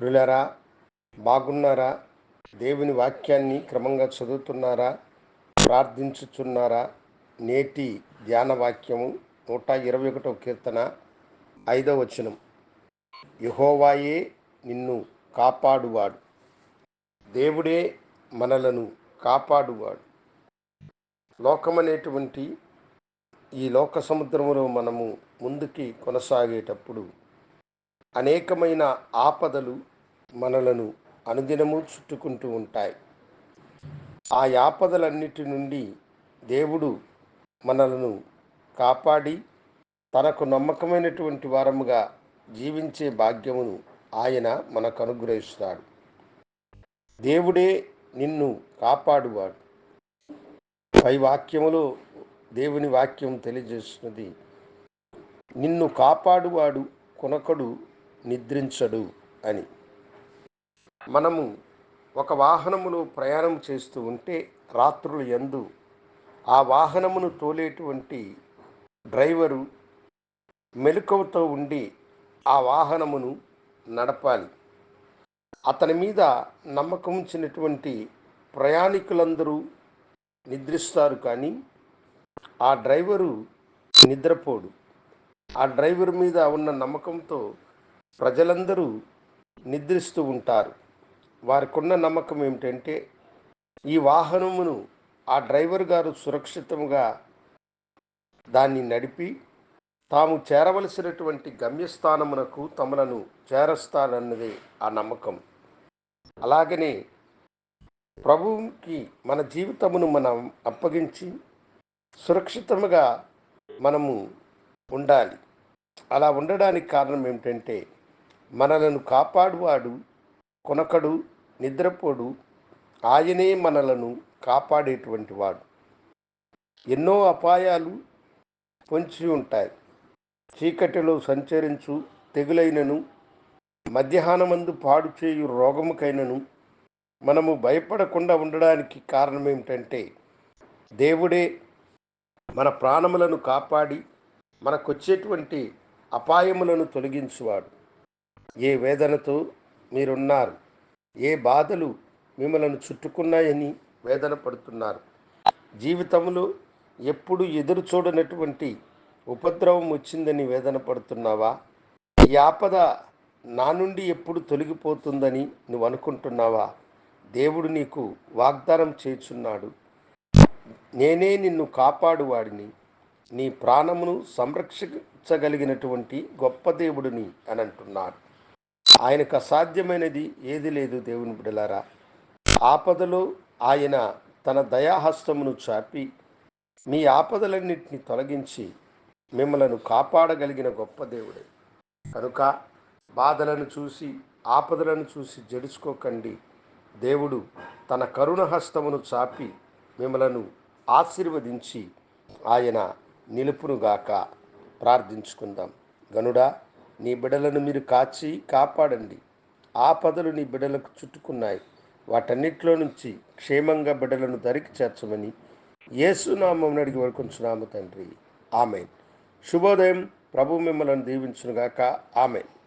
ప్రియులరా బాగున్నారా? దేవుని వాక్యాన్ని క్రమంగా చదువుతున్నారా? ప్రార్థించుచున్నారా? నేటి ధ్యాన వాక్యము నూట ఇరవై ఒకటో కీర్తన ఐదవ వచనం. యహోవాయే నిన్ను కాపాడువాడు. దేవుడే మనలను కాపాడువాడు. లోకమనేటువంటి ఈ లోక సముద్రములో మనము ముందుకి కొనసాగేటప్పుడు అనేకమైన ఆపదలు మనలను అనుదినము చుట్టుకుంటూ ఉంటాయి. ఆ ఆపదలన్నిటి నుండి దేవుడు మనలను కాపాడి తనకు నమ్మకమైనటువంటి వారముగా జీవించే భాగ్యమును ఆయన మనకు అనుగ్రహిస్తాడు దేవుడే నిన్ను కాపాడువాడు. పై వాక్యములో దేవుని వాక్యం తెలియజేస్తున్నది నిన్ను కాపాడువాడు కొనకడు నిద్రించడు అని. మనము ఒక వాహనములో ప్రయాణం చేస్తూ ఉంటే రాత్రులు ఎందు ఆ వాహనమును తోలేటువంటి డ్రైవరు మెలకువతో ఉండి ఆ వాహనమును నడపాలి. అతని మీద నమ్మకం ఉంచినటువంటి ప్రయాణికులందరూ నిద్రిస్తారు కానీ ఆ డ్రైవరు నిద్రపోడు. ఆ డ్రైవర్ మీద ఉన్న నమ్మకంతో ప్రజలందరూ నిద్రిస్తూ ఉంటారు. వారికి ఉన్న నమ్మకం ఏమిటంటే ఈ వాహనమును ఆ డ్రైవర్ గారు సురక్షితంగా దాన్ని నడిపి తాము చేరవలసినటువంటి గమ్యస్థానమునకు తమలను చేరస్తారన్నదే ఆ నమ్మకం. అలాగనే ప్రభువుకి మన జీవితమును మనం అప్పగించి సురక్షితముగా మనము ఉండాలి. అలా ఉండడానికి కారణం ఏమిటంటే మనలను కాపాడువాడు కొనకడు నిద్రపోడు ఆయనే మనలను కాపాడేటువంటి వాడు. ఎన్నో అపాయాలు పొంచి ఉంటాయి. చీకటిలో సంచరించు తెగులైనను మధ్యాహ్నమందు పాడు చేయు రోగముకైనను మనము భయపడకుండా ఉండడానికి కారణం ఏమిటంటే దేవుడే మన ప్రాణములను కాపాడి మనకొచ్చేటువంటి అపాయములను తొలగించువాడు. ఏ వేదనతో మీరున్నారు. ఏ బాధలు మిమ్మలను చుట్టుకున్నాయని వేదన పడుతున్నారు. జీవితంలో ఎప్పుడు ఎదురు చూడనటువంటి ఉపద్రవం వచ్చిందని వేదన పడుతున్నావా? ఈ ఆపద నా నుండి ఎప్పుడు తొలగిపోతుందని నువ్వు అనుకుంటున్నావా? దేవుడు నీకు వాగ్దానం చేస్తున్నాడు నేనే నిన్ను కాపాడువాడిని నీ ప్రాణమును సంరక్షించగలిగినటువంటి గొప్ప దేవుడిని అని అంటున్నాడు. ఆయనకు అసాధ్యమైనది ఏది లేదు దేవుని బిడలారా ఆపదలో ఆయన తన దయాహస్తమును చాపి మీ ఆపదలన్నింటినీ తొలగించి మిమ్మలను కాపాడగలిగిన గొప్ప దేవుడే. కనుక బాధలను చూసి ఆపదలను చూసి జడుచుకోకండి. దేవుడు తన కరుణ హస్తమును చాపి మిమ్మలను ఆశీర్వదించి ఆయన నిలుపునుగాక ప్రార్థించుకుందాం. గనుడా నీ బిడలను మీరు కాచి కాపాడండి. ఆపదలు నీ బిడలకు చుట్టుకున్నాయి. వాటన్నిటిలో నుంచి క్షేమంగా బిడలను దరికి చేర్చమని యేసునామం అడిగి వరకుంచున్నాము తండ్రి. ఆమె శుభోదయం. ప్రభు మిమ్మల్ని దీవించునుగాక. ఆమెన్.